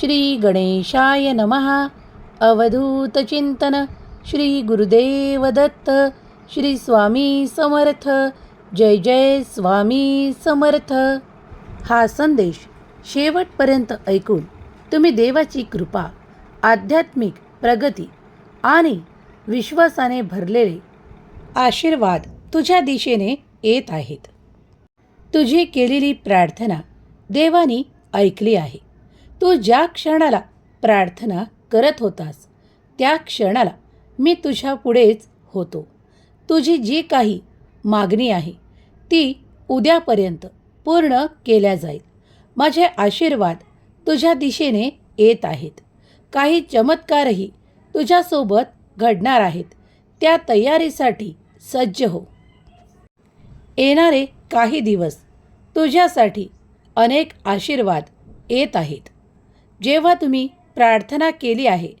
श्री गणेशाय नमः अवधूतचिंतन श्री गुरुदेव दत्त श्री स्वामी समर्थ। जय जय स्वामी समर्थ। हा संदेश शेवटपर्यंत ऐकून तुम्ही देवाची कृपा आध्यात्मिक प्रगती आणि विश्वासाने भरलेले आशीर्वाद तुझ्या दिशेने येत आहेत. तुझी केलेली प्रार्थना देवानी ऐकली आहे. तू ज्या क्षणाला प्रार्थना करत होतास त्या क्षणाला मी तुझ्या पुढेच होतो. तुझी जी काही मागणी आहे ती उद्यापर्यंत पूर्ण केल्या जाईल. माझे आशीर्वाद तुझ्या दिशेने येत आहेत. काही चमत्कारही तुझ्यासोबत घडणार आहेत. त्या तयारीसाठी सज्ज हो. येणारे काही दिवस तुझ्यासाठी अनेक आशीर्वाद येत आहेत. जेव्हा तुम्ही प्रार्थना केली आहे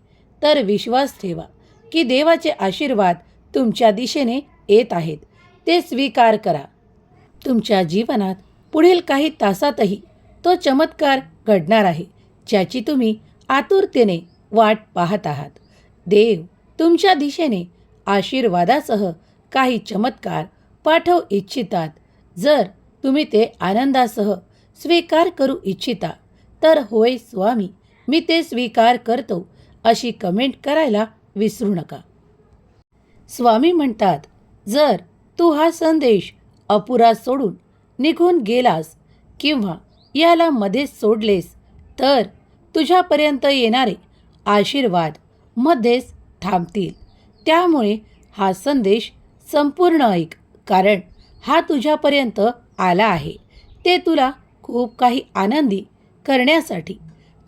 तर विश्वास ठेवा की देवाचे आशीर्वाद तुमच्या दिशेने येत आहेत. ते स्वीकार करा. तुमच्या जीवनात पुढील काही तासातही तो चमत्कार घडणार आहे ज्याची तुम्ही आतुरतेने वाट पाहत आहात. देव तुमच्या दिशेने आशीर्वादासह काही चमत्कार पाठवू इच्छितात. जर तुम्ही ते आनंदासह स्वीकार करू इच्छिता तर होय स्वामी मी ते स्वीकार करतो अशी कमेंट करायला विसरू नका. स्वामी म्हणतात जर तू हा संदेश अपुरा सोडून निघून गेलास किंवा याला मध्येच सोडलेस तर तुझ्यापर्यंत येणारे आशीर्वाद मध्येच थांबतील. त्यामुळे हा संदेश संपूर्ण ऐक कारण हा तुझ्यापर्यंत आला आहे. ते तुला खूप काही आनंदी करण्यासाठी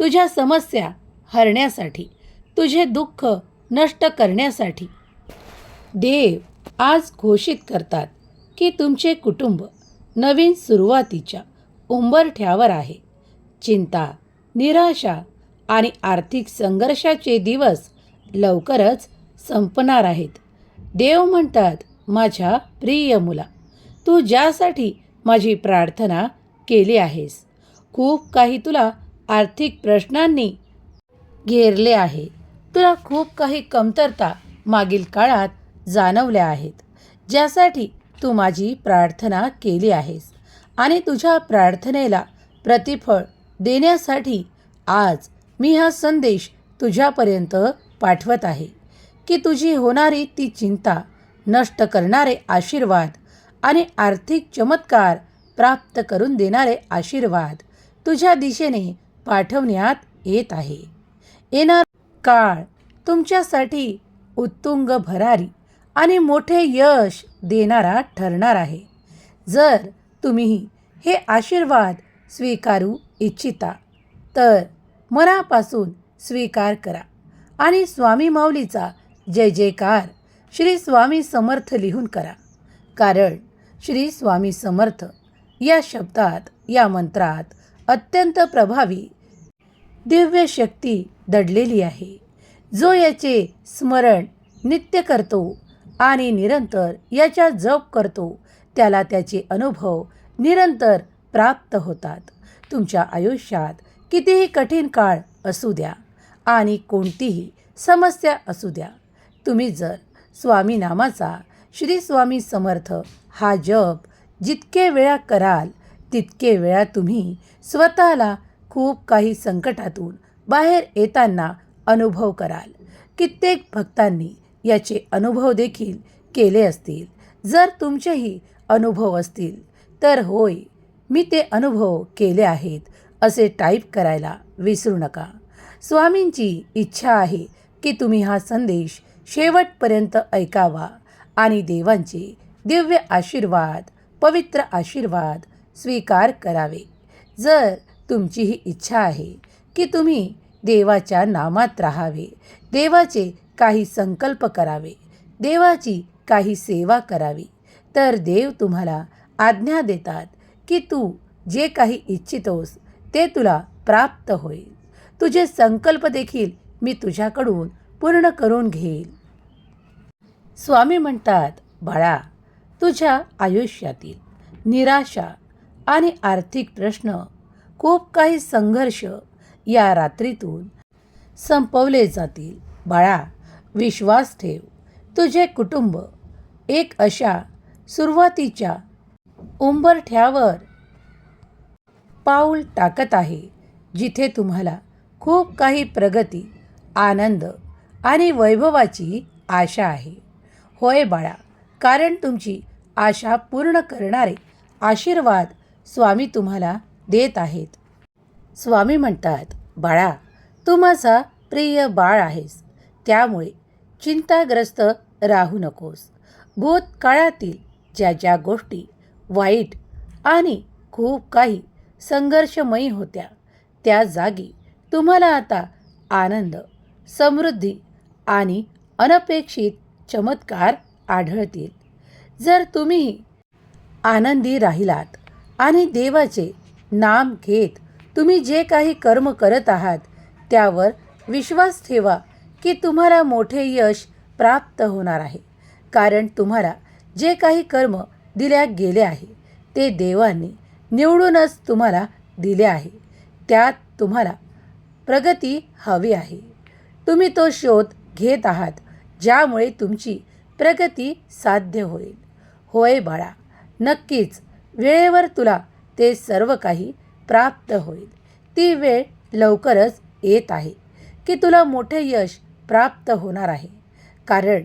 तुझ्या समस्या हरण्यासाठी तुझे दुःख नष्ट करण्यासाठी. देव आज घोषित करतात की तुमचे कुटुंब नवीन सुरुवातीच्या उंबरठ्यावर आहे. चिंता निराशा आणि आर्थिक संघर्षाचे दिवस लवकरच संपणार आहेत. देव म्हणतात माझ्या प्रिय मुला तू ज्यासाठी माझी प्रार्थना केली आहेस खूप काही तुला आर्थिक प्रश्नांनी घेरले आहे. तुला खूप काही कमतरता मागील काळात जाणवल्या आहेत. ज्यासाठी तू माझी प्रार्थना केली आहेस आणि तुझ्या प्रार्थनेला प्रतिफळ देण्यासाठी आज मी हा संदेश तुझ्यापर्यंत पाठवत आहे. की तुझी होणारी ती चिंता नष्ट करणारे आशीर्वाद आणि आर्थिक चमत्कार प्राप्त करून देणारे आशीर्वाद तुझ्या दिशेने पाठवण्यात येत आहे. येणार काळ तुमच्यासाठी उत्तुंग भरारी आणि मोठे यश देणारा ठरणार आहे. जर तुम्ही हे आशीर्वाद स्वीकारू इच्छिता तर मनापासून स्वीकार करा आणि स्वामी माऊलीचा जय जयकार श्री स्वामी समर्थ लिहून करा. कारण श्री स्वामी समर्थ या शब्दात या मंत्रात अत्यंत प्रभावी दिव्य शक्ती दडलेली आहे. जो याचे स्मरण नित्य करतो आणि निरंतर याच्या जप करतो त्याला त्याचे अनुभव निरंतर प्राप्त होतात. तुमच्या आयुष्यात कितीही कठीण काळ असू द्या आणि कोणतीही समस्या असू द्या तुम्ही जर स्वामी नामाचा श्री स्वामी समर्थ हा जप जितके वेळा कराल तितके वेळा तुम्ही स्वतःला खूप काही संकटातून बाहेर येताना अनुभव कराल. कित्येक भक्तांनी याचे अनुभव देखील केले असतील. जर तुमचेही अनुभव असतील तर होय मी ते अनुभव केले आहेत असे टाईप करायला विसरू नका. स्वामींची इच्छा आहे की तुम्ही हा संदेश शेवटपर्यंत ऐकावा आणि देवांचे दिव्य आशीर्वाद पवित्र आशीर्वाद स्वीकार करावे. जर तुमची ही इच्छा आहे की तुम्ही देवाच्या नामात राहावे देवाचे काही संकल्प करावे देवाची काही सेवा करावी तर देव तुम्हाला आज्ञा देतात की तू जे काही इच्छितोस ते तुला प्राप्त होईल. तुझे संकल्प देखील मी तुझ्याकडून पूर्ण करून घेईल. स्वामी म्हणतात बाळा तुझ्या आयुष्यातील निराशा आणि आर्थिक प्रश्न खूप काही संघर्ष या रात्रीतून संपवले जातील. बाळा विश्वास ठेव. तुझे कुटुंब एक अशा सुरुवातीच्या उंबरठ्यावर पाऊल टाकत आहे जिथे तुम्हाला खूप काही प्रगती आनंद आणि वैभवाची आशा आहे. होय बाळा कारण तुमची आशा पूर्ण करणारे आशीर्वाद स्वामी तुम्हाला देत आहेत. स्वामी म्हणतात बाळा तू माझा प्रिय बाळ आहेस. त्यामुळे चिंताग्रस्त राहू नकोस. भूतकाळातील ज्या ज्या गोष्टी वाईट आणि खूप काही संघर्षमयी होत्या त्या जागी तुम्हाला आता आनंद समृद्धी आणि अनपेक्षित चमत्कार आढळतील. जर तुम्ही आनंदी राहिलात आणि देवाचे नाम घेत तुम्ही जे काही कर्म करत आहात त्यावर विश्वास ठेवा की तुम्हाला मोठे यश प्राप्त होणार आहे. कारण तुम्हाला जे काही कर्म दिल्या गेले आहे ते देवांनी निवडूनच तुम्हाला दिले आहे. त्यात तुम्हाला प्रगती हवी आहे. तुम्ही तो शोध घेत आहात ज्यामुळे तुमची प्रगती साध्य होईल. होय बाळा नक्कीच वेळेवर तुला ते सर्व काही प्राप्त होईल. ती वेळ लवकरच येत आहे की तुला मोठे यश प्राप्त होणार आहे. कारण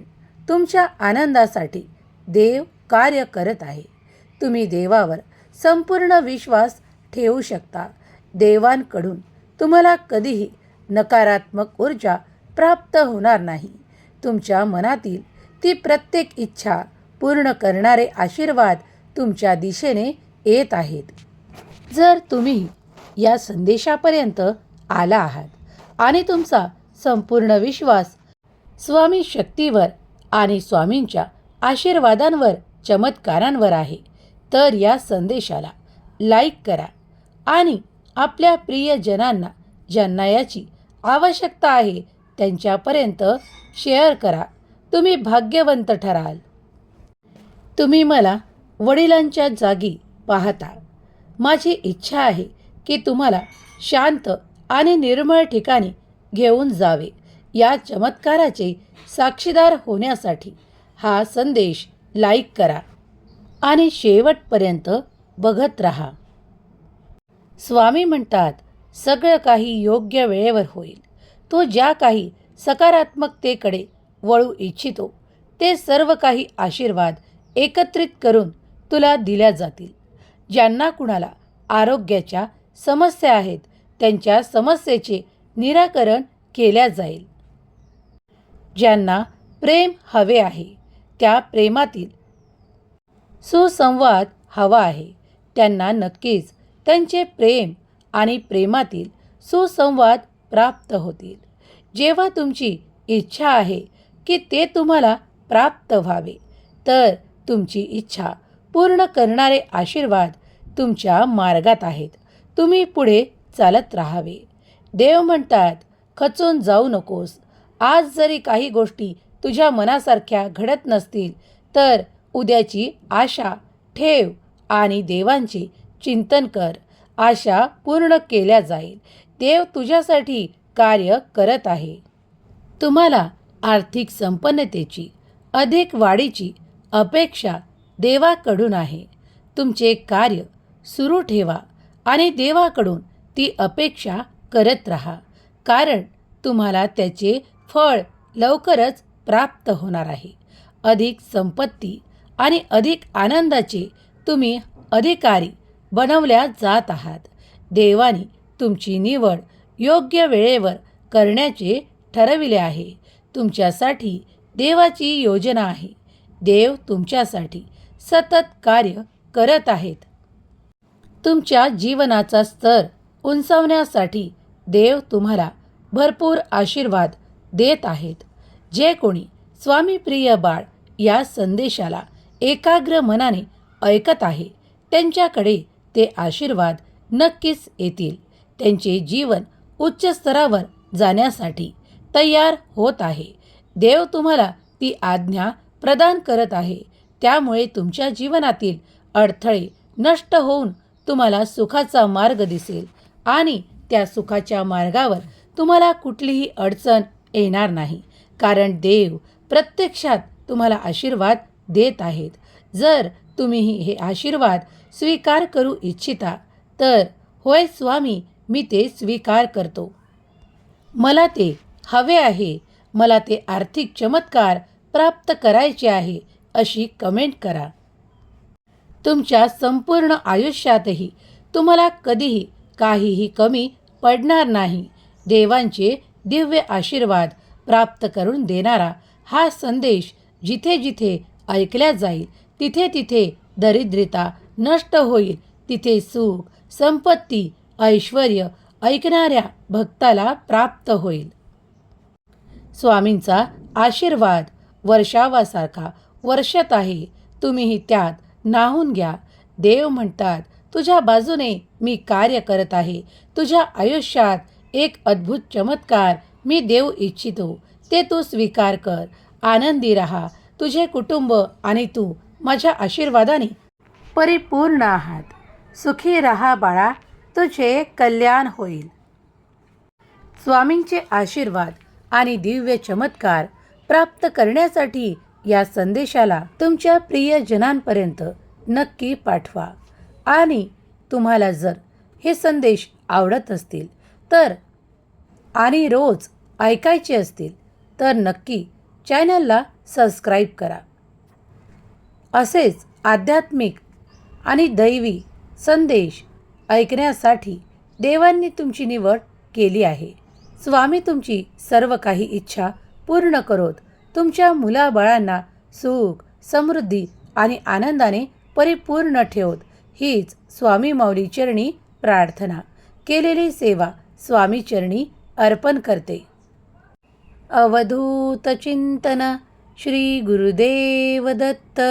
तुमच्या आनंदासाठी देव कार्य करत आहे. तुम्ही देवावर संपूर्ण विश्वास ठेवू शकता. देवांकडून तुम्हाला कधीही नकारात्मक ऊर्जा प्राप्त होणार नाही. तुमच्या मनातील ती प्रत्येक इच्छा पूर्ण करणारे आशीर्वाद तुमच्या दिशेने येत आहेत. जर तुम्ही या संदेशापर्यंत आला आहात आणि तुमचा संपूर्ण विश्वास स्वामी शक्तीवर आणि स्वामींच्या आशीर्वादांवर चमत्कारांवर आहे तर या संदेशाला लाईक करा आणि आपल्या प्रियजनांना ज्यांना याची आवश्यकता आहे त्यांच्यापर्यंत शेअर करा. तुम्ही भाग्यवंत ठराल. तुम्ही मला वडिलांच्या जागी पाहता. माझी इच्छा आहे की तुम्हाला शांत आणि निर्मळ ठिकाणी घेऊन जावे. या चमत्काराचे साक्षीदार होण्यासाठी हा संदेश लाईक करा आणि शेवटपर्यंत बघत राहा. स्वामी म्हणतात सगळं काही योग्य वेळेवर होईल. तो ज्या काही सकारात्मकतेकडे वळू इच्छितो ते सर्व काही आशीर्वाद एकत्रित करून तुला दिल्या जातील. ज्यांना कुणाला आरोग्याच्या समस्या आहेत त्यांच्या समस्येचे निराकरण केल्या जाईल. ज्यांना प्रेम हवे आहे त्या प्रेमातील सुसंवाद हवा आहे. त्यांना नक्कीच त्यांचे प्रेम आणि प्रेमातील सुसंवाद प्राप्त होतील. जेव्हा तुमची इच्छा आहे की ते तुम्हाला प्राप्त व्हावे तर तुमची इच्छा पूर्ण करणारे आशीर्वाद तुमच्या मार्गात आहेत. तुम्ही पुढे चालत राहावे. देव म्हणतात खचून जाऊ नकोस. आज जरी काही गोष्टी तुझ्या मनासारख्या घडत नसतील तर उद्याची आशा ठेव आणि देवांचे चिंतन कर. आशा पूर्ण केल्या जाईल. देव तुझ्यासाठी कार्य करत आहे. तुम्हाला आर्थिक संपन्नतेची अधिक वाढीची अपेक्षा देवाकडून आहे. तुमचे कार्य सुरू ठेवा आणि देवाकडून ती अपेक्षा करत राहा. कारण तुम्हाला त्याचे फळ लवकरच प्राप्त होणार आहे. अधिक संपत्ती आणि अधिक आनंदाचे तुम्ही अधिकारी बनवल्या जात आहात. देवाने तुमची निवड योग्य वेळेवर करण्याचे ठरविले आहे. तुमच्यासाठी देवाची योजना आहे. देव तुमच्यासाठी सतत कार्य करत आहेत. तुमच्या जीवनाचा स्तर उंचावण्यासाठी देव तुम्हाला भरपूर आशीर्वाद देत आहेत. जे कोणी स्वामीप्रिय बाळ या संदेशाला एकाग्र मनाने ऐकत आहे त्यांच्याकडे ते आशीर्वाद नक्कीच येतील. त्यांचे जीवन उच्च स्तरावर जाण्यासाठी तयार होत आहे. देव तुम्हाला ती आज्ञा प्रदान करत आहे. त्यामुळे तुमच्या जीवनातील अडथळे नष्ट होऊन तुम्हाला सुखाचा मार्ग दिसेल आणि त्या सुखाच्या मार्गावर तुम्हाला कुठलीही अडचण येणार नाही. कारण देव प्रत्यक्षात तुम्हाला आशीर्वाद देत आहेत. जर तुम्ही हे आशीर्वाद स्वीकार करू इच्छिता तर होय स्वामी मी ते स्वीकार करतो. मला ते हवे आहे. मला ते आर्थिक चमत्कार प्राप्त करायचे आहे. अशी कमेंट करा. तुमच्या संपूर्ण आयुष्यातही तुम्हाला कधीही काहीही कमी पडणार नाही. देवांचे दिव्य आशीर्वाद प्राप्त करून देणारा हा संदेश जिथे जिथे ऐकल्या जाईल तिथे तिथे दरिद्रता नष्ट होईल तिथे सुख संपत्ती ऐश्वर ऐकणाऱ्या भक्ताला प्राप्त होईल. स्वामींचा आशीर्वाद वर्षावासारखा वर्षात आहे. तुम्हीही त्यात नाहून घ्या. देव म्हणतात तुझ्या बाजूने मी कार्य करत आहे. तुझ्या आयुष्यात एक अद्भुत चमत्कार मी देऊ इच्छितो. ते तू स्वीकार कर. आनंदी राहा. तुझे कुटुंब आणि तू माझ्या आशीर्वादाने परिपूर्ण आहात. सुखी राहा बाळा. तुझे कल्याण होईल. स्वामींचे आशीर्वाद आणि दिव्य चमत्कार प्राप्त करण्यासाठी या संदेशाला तुमच्या प्रियजनांपर्यंत नक्की पाठवा. आणि तुम्हाला जर हे संदेश आवडत असतील तर आणि रोज ऐकायचे असतील तर नक्की चॅनलला सबस्क्राईब करा. असेच आध्यात्मिक आणि दैवी संदेश ऐकण्यासाठी देवांनी तुमची निवड केली आहे. स्वामी तुमची सर्व काही इच्छा पूर्ण करोत. तुमच्या मुलाबाळांना सुख समृद्धी आणि आनंदाने परिपूर्ण ठेवत हीच स्वामी माऊली चरणी प्रार्थना. केलेली सेवा स्वामी चरणी अर्पण करते. अवधूत चिंतन श्री गुरुदेव दत्त.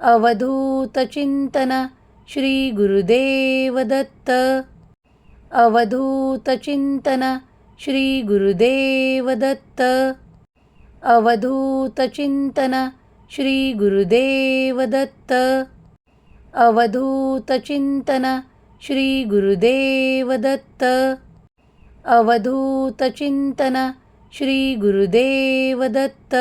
अवधूत चिंतन श्री गुरुदेव दत्त. अवधूत चिंतन श्री गुरुदेव दत्त. अवधूत चिंतन श्री गुरुदेव दत्त अवधूत चिंतन श्री गुरुदेव दत्त अवधूत चिंतन श्री गुरुदेव दत्त